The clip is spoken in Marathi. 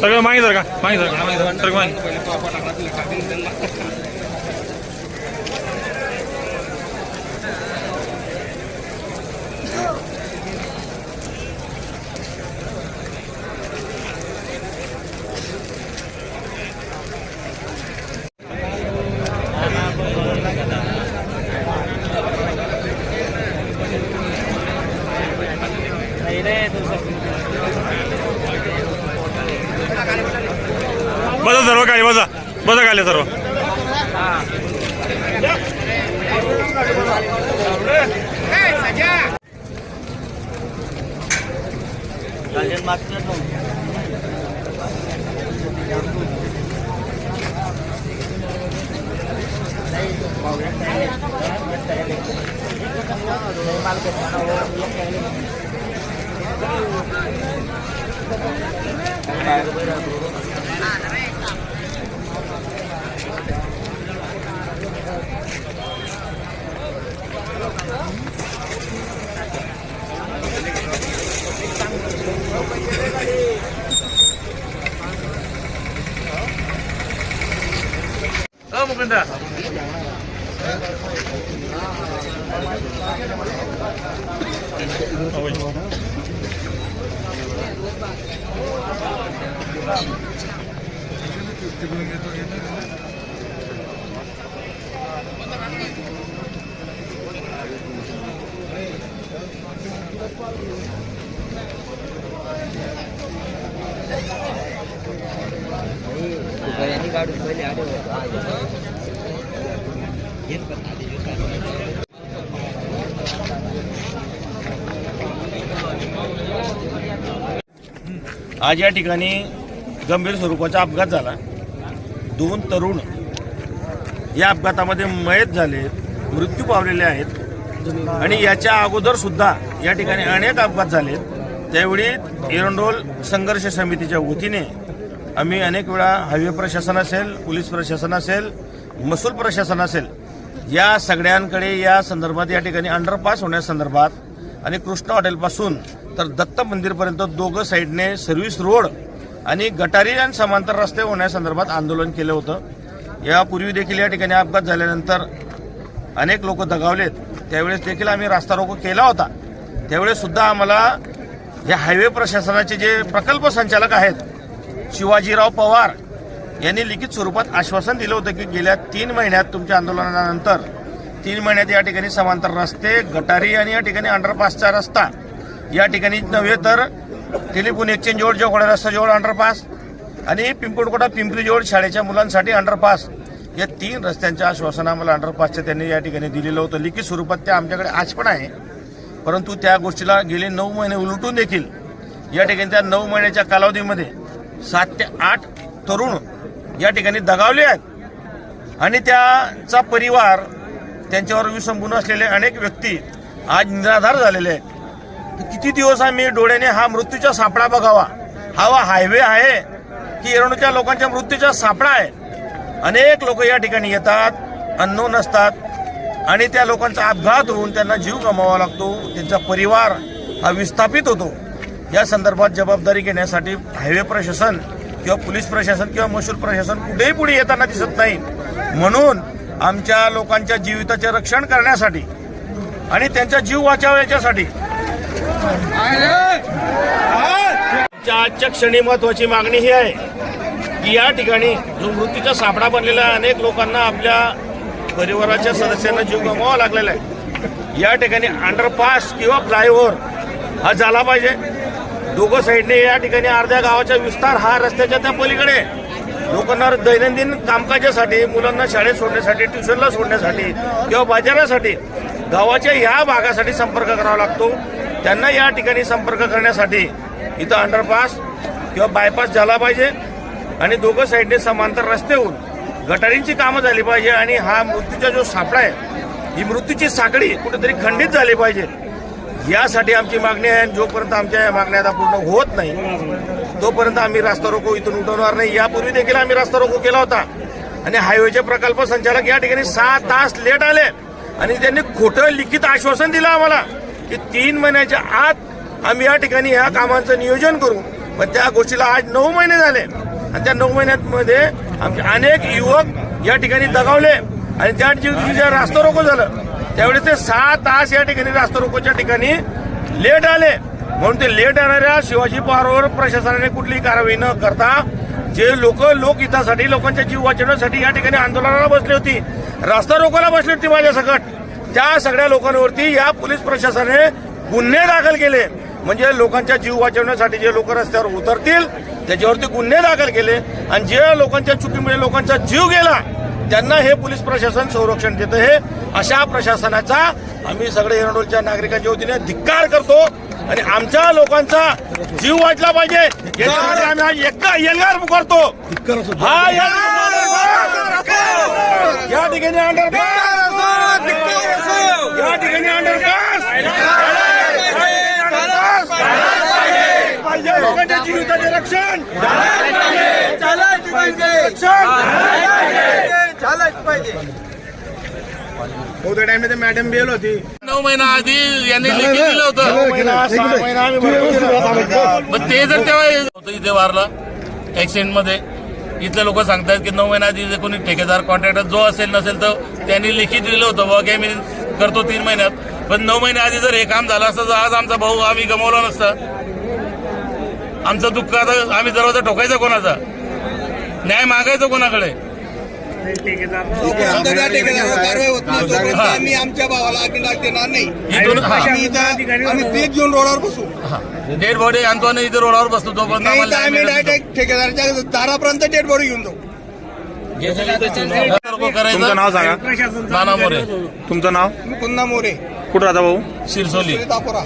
सगळं मागे सर का मागे सर का मागे सर सगळं मागे बसा सर्व काय बसा. बसा खाली सर्व. अ मुकुंदा काढून पहिले आले आज या ठिकाणी गंभीर स्वरूपाचा अपघात झाला. दोन तरुण या अपघातामध्ये मयत झाले मृत्यू पावलेले आहेत. आणि याच्या अगोदर सुद्धा या ठिकाणी अनेक अपघात झाले त्यावेळी एरंडोल संघर्ष समितीच्या वतीने आम्ही अनेक वेळा हायवे प्रशासन असेल पोलीस प्रशासन असेल महसूल प्रशासन असेल या सगळ्यांकडे या संदर्भात या ठिकाणी अंडरपास होण्यासंदर्भात आणि कृष्ण हॉटेलपासून तर दत्त मंदिरपर्यंत दोघं साईडने सर्व्हिस रोड आणि गटारी आणि समांतर रस्ते होण्यासंदर्भात आंदोलन केलं होतं. यापूर्वी देखील या ठिकाणी अपघात झाल्यानंतर अनेक लोक दगावलेत. त्यावेळेस देखील आम्ही रास्ता रोको केला होता. त्यावेळेस सुद्धा आम्हाला या हायवे प्रशासनाचे जे प्रकल्प संचालक आहेत शिवाजीराव पवार यांनी लिखित स्वरूपात आश्वासन दिलं होतं की गेल्या तीन महिन्यात तुमच्या आंदोलनानंतर तीन महिन्यात या ठिकाणी समांतर रस्ते गटारी आणि या ठिकाणी अंडरपासचा रस्ता. या ठिकाणी नव्हे तर टेलिफोन एक्सचेंज जवळ जवळ रस्ता जवळ अंडरपास आणि पिंपळकोटा पिंपरी जवळ शाळेच्या मुलांसाठी अंडरपास या तीन रस्त्यांच्या आश्वासन आम्हाला अंडरपासचं त्यांनी या ठिकाणी दिलेलं होतं. लिखित स्वरूपात ते आमच्याकडे आज पण आहे. परंतु त्या गोष्टीला गेले नऊ महिने उलटून देखील या ठिकाणी त्या नऊ महिन्याच्या कालावधीमध्ये सात ते आठ तरुण या ठिकाणी दगावले आहेत. आणि त्याचा परिवार त्यांच्यावर विसंबून असलेले अनेक व्यक्ती आज निराधार झालेले आहेत. किती दिवस आम्ही डोळ्याने हा मृत्यूचा सापळा बघावा? हा वा हायवे आहे की एरंडोच्या लोकांच्या मृत्यूचा सापळा आहे? अनेक लोक या ठिकाणी येतात अन्न नसतात आणि त्या लोकांचा अपघात होऊन त्यांना जीव गमावा लागतो. त्यांचा परिवार हा विस्थापित होतो. या संदर्भात जबाबदारी घेण्यासाठी हायवे प्रशासन किंवा पोलीस प्रशासन किंवा महसूल प्रशासन कुठेही पुढे येताना दिसत नाही. म्हणून आमच्या लोकांच्या जीविताचे रक्षण करण्यासाठी आणि त्यांचा जीव वाचावा याच्यासाठी. आजच्या क्षणी महत्वाची मागणी ही आहे की या ठिकाणी जो मृत्यूचा सापडा बनलेला आहे अनेक लोकांना आपल्या परिवाराच्या सदस्यांना जीव गमवावा लागलेला आहे. या ठिकाणी अंडरपास किंवा फ्लायओव्हर हा झाला पाहिजे. दोघं साईडने या ठिकाणी अर्ध्या गावाचा विस्तार हा रस्त्याच्या त्या पलीकडे लोकांना दैनंदिन कामकाजासाठी मुलांना शाळेत सोडण्यासाठी ट्युशनला सोडण्यासाठी किंवा बाजारासाठी गावाच्या ह्या भागासाठी संपर्क करावा लागतो. त्यांना या ठिकाणी संपर्क करण्यासाठी इथं अंडरपास किंवा बायपास झाला पाहिजे आणि दोघं साईडने समांतर रस्ते होऊन गटारींची कामं झाली पाहिजे आणि हा मृत्यूचा जो सापळा आहे ही मृत्यूची साखळी कुठेतरी खंडित झाली पाहिजे. यासाठी आमची मागणी आहे आणि जोपर्यंत आमच्या या मागण्या आता पूर्ण होत नाही तोपर्यंत आम्ही रास्ता रोको इथून उठवणार नाही. यापूर्वी देखील आम्ही रास्ता रोको केला होता. आणि हायवेचे प्रकल्प संचालक या ठिकाणी सहा तास लेट आले. आणि त्यांनी खोटं लिखित आश्वासन दिलं आम्हाला की तीन महिन्याच्या आत आम्ही या ठिकाणी ह्या कामांचं नियोजन करू. पण त्या गोष्टीला आज नऊ महिने झाले. आणि त्या नऊ महिन्यांमध्ये आमचे अनेक युवक या ठिकाणी दगावले. आणि त्या दिवशी ज्या रास्ता रोको झालं त्यावेळेस ते सहा तास या ठिकाणी रास्ता रोकोच्या ठिकाणी लेट आले. म्हणून ते लेट येणाऱ्या शिवाजी पवारवर प्रशासनाने कुठलीही कारवाई न करता जे लोक लोकहितासाठी लोकांच्या जीव वाचवण्यासाठी या ठिकाणी आंदोलनाला बसली होती. रास्ता रोकोला बसली होती माझ्या सकट. त्या सगळ्या लोकांवरती या पोलीस प्रशासनाने गुन्हे दाखल केले. म्हणजे लोकांच्या जीव वाचवण्यासाठी जे लोक रस्त्यावर उतरतील त्याच्यावरती गुन्हे दाखल केले. आणि जे लोकांच्या चुकीमुळे लोकांचा जीव गेला त्यांना हे पोलीस प्रशासन संरक्षण देतं हे अशा प्रशासनाचा आम्ही सगळे एरंडोलच्या नागरिकांच्या वतीने धिक्कार करतो आणि आमच्या लोकांचा जीव वाचला पाहिजे. आम्ही आज एका एल्गार पुकारतो हा या ठिकाणी अंडरपास. या ठिकाणी अंडरपास. पाहिजे लोकांच्या रक्षण. मॅडम बेल होती. नऊ महिना आधी यांनी लिखित दिलं होतं. महिना सहा महिना आम्ही भरपूर मग ते जर तेव्हा होतं इथे वारला ऍक्सिडेंटमध्ये. इथले लोक सांगतात की नऊ महिना आधी जे कोणी ठेकेदार कॉन्ट्रॅक्टर जो असेल नसेल तर त्यांनी लिखित दिलं होतं. की मी करतो तीन महिन्यात. पण नऊ महिने आधी जर हे काम झालं असतं तर आज आमचा भाऊ आम्ही गमावला नसतं. आमचं दुःख आता आम्ही दरवाजा ठोकायचा कोणाचा? न्याय मागायचा कोणाकडे? जोपर्यंत त्या ठेकेदारावर कारवाई होत नाही तोपर्यंत हा. आम्ही आमच्या भावाला आगी देणार नाही. इथून हा आम्ही इथं आम्ही पीक घेऊन रोडावर बसू. डेड बॉडी आणतो आणि इथे रोडावर बसतो तोपर्यंत नाही तर आम्हाला आम्ही न्याय मिळत डायरेक्ट ठेकेदाराच्या दारापर्यंत डेड बॉडी घेऊन जाऊ. नाही. तुमचं नाव सांगा. नाना मोरे. तुमचं नाव? मुकुंदा मोरे. कुठं राहता भाऊ? शिरसोली तापोरा.